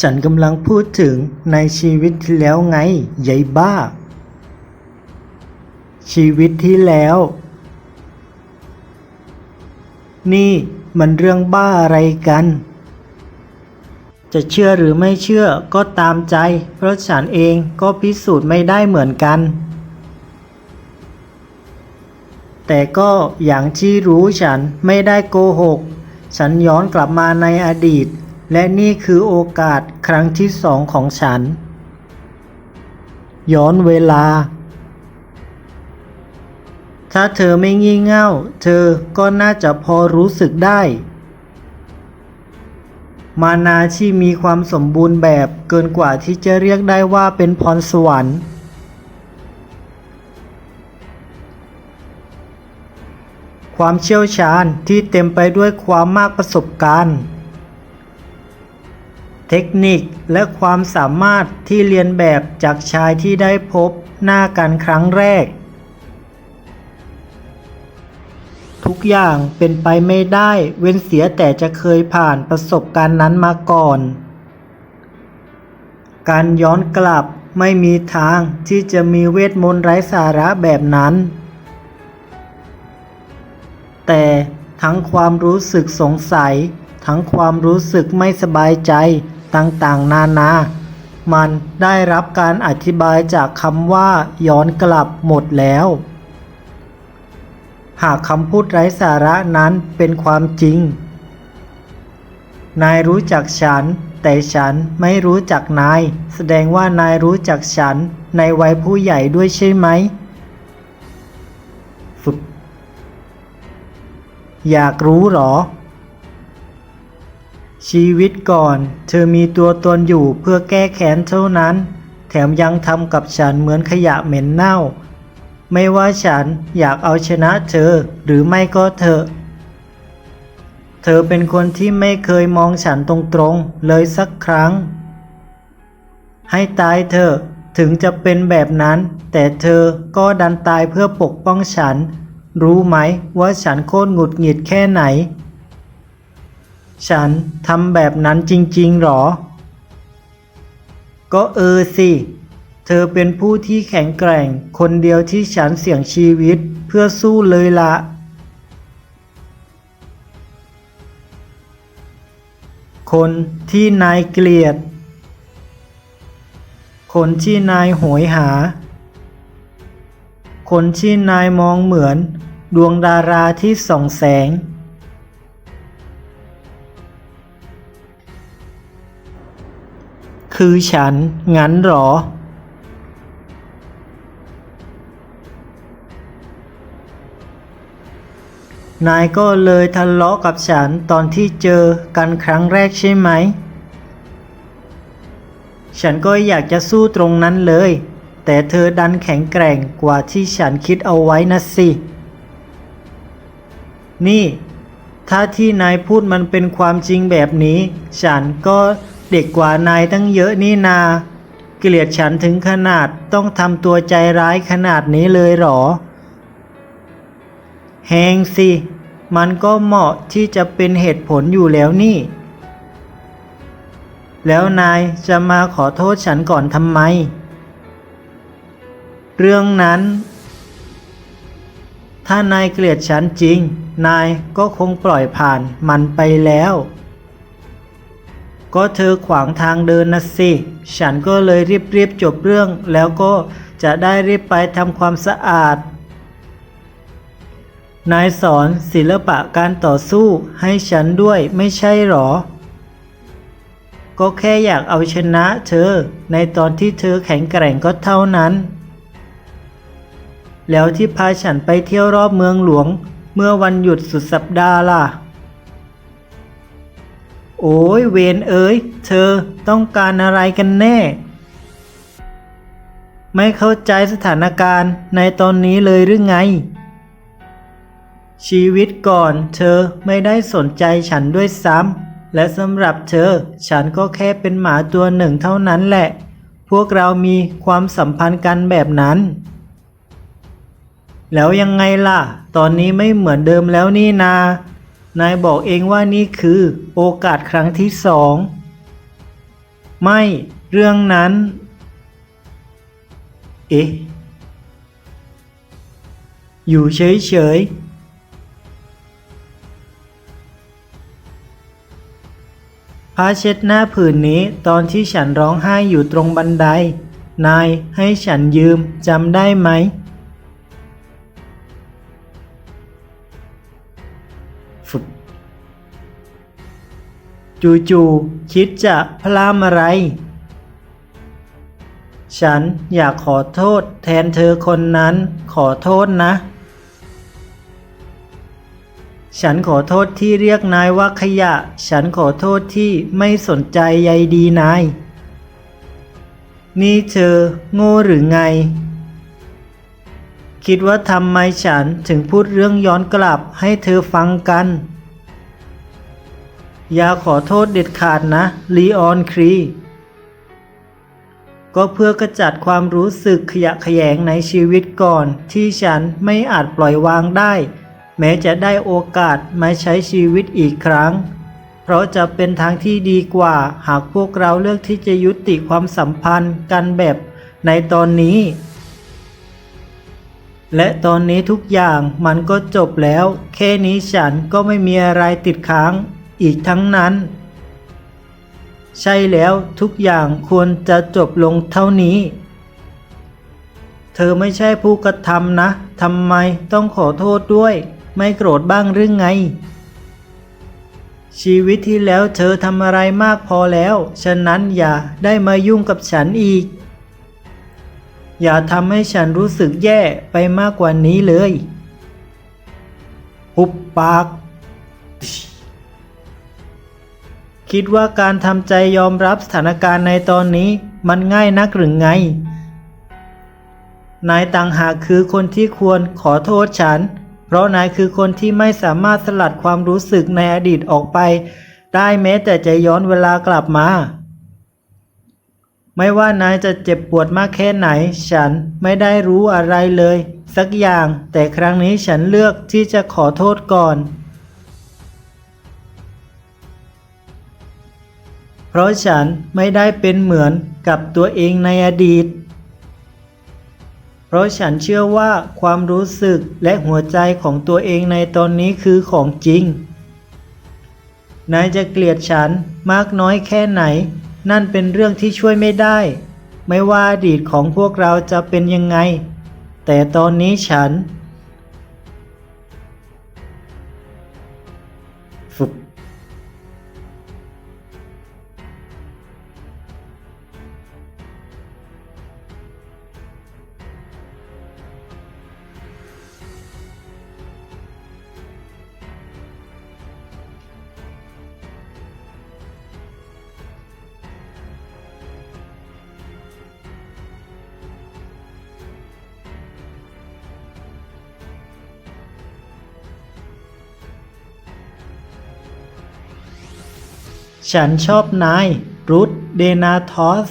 ฉันกำลังพูดถึงในชีวิตที่แล้วไงยายบ้า ชีวิตที่แล้ว นี่มันเรื่องบ้าอะไรกัน จะเชื่อหรือไม่เชื่อก็ตามใจ เพราะฉันเองก็พิสูจน์ไม่ได้เหมือนกัน แต่ก็อย่างที่รู้ฉันไม่ได้โกหก ฉันย้อนกลับมาในอดีต และนี่คือโอกาสครั้งที่สองของฉัน ย้อนเวลา ถ้าเธอไม่งี่เง่า เธอก็น่าจะพอรู้สึกได้ มานาที่มีความสมบูรณ์แบบเกินกว่าที่จะเรียกได้ว่าเป็นพรสวรรค์ความเชี่ยวชาญที่เต็มไปด้วยความมากประสบการณ์ เทคนิคและความสามารถที่เรียนแบบจากชายที่ได้พบหน้ากันครั้งแรก ทุกอย่างเป็นไปไม่ได้เว้นเสียแต่จะเคยผ่านประสบการณ์นั้นมาก่อน การย้อนกลับไม่มีทางที่จะมีเวทมนต์ไร้สาระแบบนั้น แต่ทั้งความรู้สึกสงสัย ทั้งความรู้สึกไม่สบายใจ ต่างๆ นานา มันได้รับการอธิบายจากคำว่าย้อนกลับหมดแล้ว หากคำพูดไร้สาระนั้นเป็นความจริง นายรู้จักฉัน แต่ฉันไม่รู้จักนาย แสดงว่านายรู้จักฉันในวัยผู้ใหญ่ด้วยใช่ไหมฝึกอยากรู้หรอ ชีวิตก่อน เธอมีตัวตนอยู่เพื่อแก้แค้นเท่านั้น แถมยังทำกับฉันเหมือนขยะเหม็นเน่า ไม่ว่าฉันอยากเอาชนะเธอหรือไม่ก็เธอ เธอเป็นคนที่ไม่เคยมองฉันตรงๆ เลยสักครั้ง ให้ตายเธอถึงจะเป็นแบบนั้น แต่เธอก็ดันตายเพื่อปกป้องฉัน รู้ไหมว่าฉันโคตรหงุดหงิดแค่ไหน ฉันทำแบบนั้นจริง ๆ หรอ ก็เออสิ เธอเป็นผู้ที่แข็งแกร่ง คนเดียวที่ฉันเสี่ยงชีวิตเพื่อสู้เลยละ คนที่นายเกลียด คนที่นายโหยหา คนที่นายมองเหมือน ดวงดาราที่ส่องแสง คือฉัน งั้นหรอ นายก็เลยทะเลาะกับฉันตอนที่เจอกันครั้งแรกใช่ไหม ฉันก็อยากจะสู้ตรงนั้นเลย แต่เธอดันแข็งแกร่งกว่าที่ฉันคิดเอาไว้นะสิ นี่ ถ้าที่นายพูดมันเป็นความจริงแบบนี้ ฉันก็ เด็กกว่านายตั้งเยอะนี่นา เกลียดฉันถึงขนาดต้องทำตัวใจร้ายขนาดนี้เลยหรอแฮงสิ มันก็เหมาะที่จะเป็นเหตุผลอยู่แล้วนี่ แล้วนายจะมาขอโทษฉันก่อนทำไม เรื่องนั้น ถ้านายเกลียดฉันจริง นายก็คงปล่อยผ่านมันไปแล้ว ก็เธอขวางทางเดินนะสิ ฉันก็เลยรีบๆจบเรื่อง แล้วก็จะได้รีบไปทำความสะอาด นายสอนศิลปะการต่อสู้ให้ฉันด้วยไม่ใช่หรอ ก็แค่อยากเอาชนะเธอ ในตอนที่เธอแข็งแกร่งก็เท่านั้น แล้วที่พาฉันไปเที่ยวรอบเมืองหลวง เมื่อวันหยุดสุดสัปดาห์ล่ะ โอ้ยเวนเอ๋ยเธอต้องการอะไรกันแน่ ไม่เข้าใจสถานการณ์ในตอนนี้เลยหรือไง ชีวิตก่อนเธอไม่ได้สนใจฉันด้วยซ้ำและสำหรับเธอฉันก็แค่เป็นหมาตัวหนึ่งเท่านั้นแหละ พวกเรามีความสัมพันธ์กันแบบนั้น แล้วยังไงล่ะ ตอนนี้ไม่เหมือนเดิมแล้วนี่นา นายบอกเองว่านี่คือโอกาสครั้งที่สอง ไม่เรื่องนั้น เอ๊ะ อยู่เฉยๆผ้าเช็ดหน้าผืนนี้ตอนที่ฉันร้องไห้อยู่ตรงบันได นายให้ฉันยืมจำได้ไหม จู่ๆคิดจะพลามอะไร ฉันอยากขอโทษแทนเธอคนนั้น ขอโทษนะ ฉันขอโทษที่เรียกนายว่าขยะ ฉันขอโทษที่ไม่สนใจใยดีนาย นี่เธอโง่หรือไง คิดว่าทำไมฉันถึงพูดเรื่องย้อนกลับให้เธอฟังกัน อย่าขอโทษเด็ดขาดนะลีออนครี ก็เพื่อกระจัดความรู้สึกขยะแขยงในชีวิตก่อน ที่ฉันไม่อาจปล่อยวางได้ แม้จะได้โอกาสมาใช้ชีวิตอีกครั้ง เพราะจะเป็นทางที่ดีกว่า หากพวกเราเลือกที่จะยุติความสัมพันธ์กันแบบในตอนนี้ และตอนนี้ทุกอย่างมันก็จบแล้ว แค่นี้ฉันก็ไม่มีอะไรติดค้าง อีกทั้งนั้น ใช่แล้วทุกอย่างควรจะจบลงเท่านี้ เธอไม่ใช่ผู้กระทำนะทำไมต้องขอโทษด้วย ไม่โกรธบ้างหรือไง ชีวิตที่แล้วเธอทำอะไรมากพอแล้ว ฉะนั้นอย่าได้มายุ่งกับฉันอีก อย่าทำให้ฉันรู้สึกแย่ไปมากกว่านี้เลย หุบปาก คิดว่าการทำใจยอมรับสถานการณ์ในตอนนี้มันง่ายนักหรือไง นายต่างหากคือคนที่ควรขอโทษฉัน เพราะนายคือคนที่ไม่สามารถสลัดความรู้สึกในอดีตออกไป ได้แม้แต่จะย้อนเวลากลับมา ไม่ว่านายจะเจ็บปวดมากแค่ไหน ฉันไม่ได้รู้อะไรเลย สักอย่าง แต่ครั้งนี้ฉันเลือกที่จะขอโทษก่อน ราะฉันไม่ได้เป็นเหมือนกับตัวเองในอดีต เพราะฉันเชื่อว่าความรู้สึกและหัวใจของตัวเองในตอนนี้คือของจริง นายจะเกลียดฉันมากน้อยแค่ไหน นั่นเป็นเรื่องที่ช่วยไม่ได้ ไม่ว่าอดีตของพวกเราจะเป็นยังไง แต่ตอนนี้ฉัน ฉันชอบนายรูทเดนาทอส